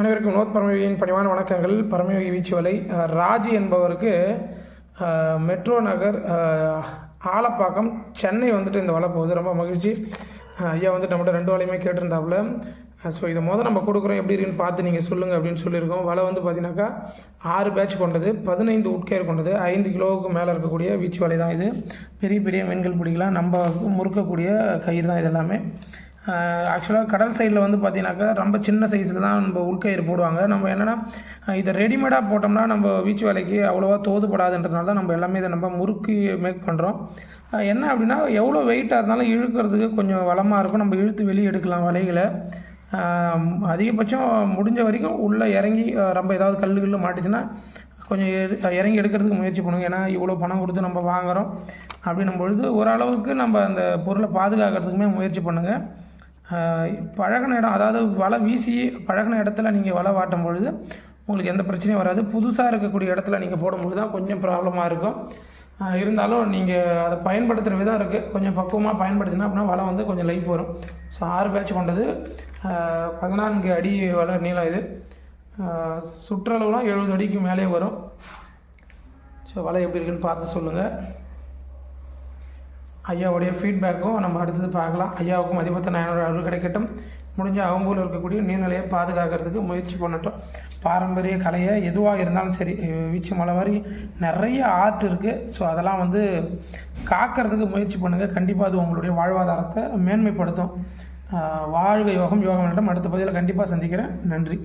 அனைவருக்கும் வினோத் பரமயோகியின் பணிவான வணக்கங்கள். பரமயோகி வீச்சுவலை. ராஜி என்பவருக்கு மெட்ரோ நகர் ஆலப்பாக்கம் சென்னை வந்துட்டு இந்த வலை போகுது ரொம்ப மகிழ்ச்சி. ஐயா வந்துட்டு நம்மகிட்ட ரெண்டு வலையுமே கேட்டிருந்தாப்புல. ஸோ இதை முதல் நம்ம கொடுக்குறோம். எப்படி இருக்குன்னு பார்த்து நீங்கள் சொல்லுங்கள் அப்படின்னு சொல்லியிருக்கோம். வலை வந்து பார்த்தீங்கன்னாக்கா ஆறு பேட்ச் கொண்டது பதினைந்து உட்கயிறு கொண்டது ஐந்து கிலோவுக்கு மேலே இருக்கக்கூடிய வீச்சு வலை தான் இது. பெரிய பெரிய மீன்கள் பிடிக்கலாம். நம்ம முறுக்கக்கூடிய கயிறு தான் இது எல்லாமே. ஆக்சுவலாக கடல் சைடில் வந்து பார்த்தீங்கன்னாக்கா ரொம்ப சின்ன சைஸில் தான் நம்ம உள்கயிறு போடுவாங்க. நம்ம என்னென்னா இதை ரெடிமேடாக போட்டோம்னா நம்ம வீச்சு வேலைக்கு அவ்வளோவா தோதுபடாதுன்றதுனால தான் நம்ம எல்லாமே இதை நம்ம முறுக்கி மேக் பண்ணுறோம் என்ன அப்படின்னா எவ்வளோ வெயிட்டாக இருந்தாலும் இழுக்கிறதுக்கு கொஞ்சம் வளமாக இருக்கும். நம்ம இழுத்து வெளியே எடுக்கலாம் வலைகளை. அதிகபட்சம் முடிஞ்ச வரைக்கும் உள்ளே இறங்கி ரொம்ப ஏதாவது கல் கல் மாட்டுச்சுன்னா கொஞ்சம் இறங்கி எடுக்கிறதுக்கு முயற்சி பண்ணுங்க. ஏன்னா இவ்வளோ பணம் கொடுத்து நம்ம வாங்குகிறோம் அப்படின்னும் பொழுது ஓரளவுக்கு நம்ம அந்த பொருளை பாதுகாக்கிறதுக்குமே முயற்சி பண்ணுங்கள் பழகின இடம் அதாவது வலை வீசி பழகின இடத்துல நீங்கள் வலை வாட்டும் பொழுது உங்களுக்கு எந்த பிரச்சனையும் வராது. புதுசாக இருக்கக்கூடிய இடத்துல நீங்கள் போடும்போது தான் கொஞ்சம் ப்ராப்ளமாக இருக்கும். இருந்தாலும் நீங்கள் அதை பயன்படுத்துகிற விதம் இருக்குது கொஞ்சம் பக்குவமாக பயன்படுத்தினா அப்படின்னா வலை வந்து கொஞ்சம் லைஃப் வரும். ஸோ ஆறு பேட்ச் கொண்டது. பதினான்கு அடி வலை நீளம் இது. சுற்றளவுலாம் எழுபது அடிக்கு மேலே வரும். ஸோ வலை எப்படி இருக்குன்னு பார்த்து சொல்லுங்கள் ஐயாவுடைய ஃபீட்பேக்கும் நம்ம அடுத்தது பார்க்கலாம். ஐயாவுக்கும் அதிபத்த நாயனோட அருள் கிடைக்கட்டும். முடிஞ்ச அவங்களும் இருக்கக்கூடிய நீர்நிலையை பாதுகாக்கிறதுக்கு முயற்சி பண்ணட்டும். பாரம்பரிய கலையை எதுவாக இருந்தாலும் சரி வீச்சு மலை மாதிரி நிறைய ஆர்ட் இருக்குது ஸோ அதெல்லாம் வந்து காக்கிறதுக்கு முயற்சி பண்ணுங்கள் கண்டிப்பாக அது உங்களுடைய வாழ்வாதாரத்தை மேன்மைப்படுத்தும். வாழ்க யோகம். யோகம் அடுத்த பதிவில் கண்டிப்பாக சந்திக்கிறேன். நன்றி.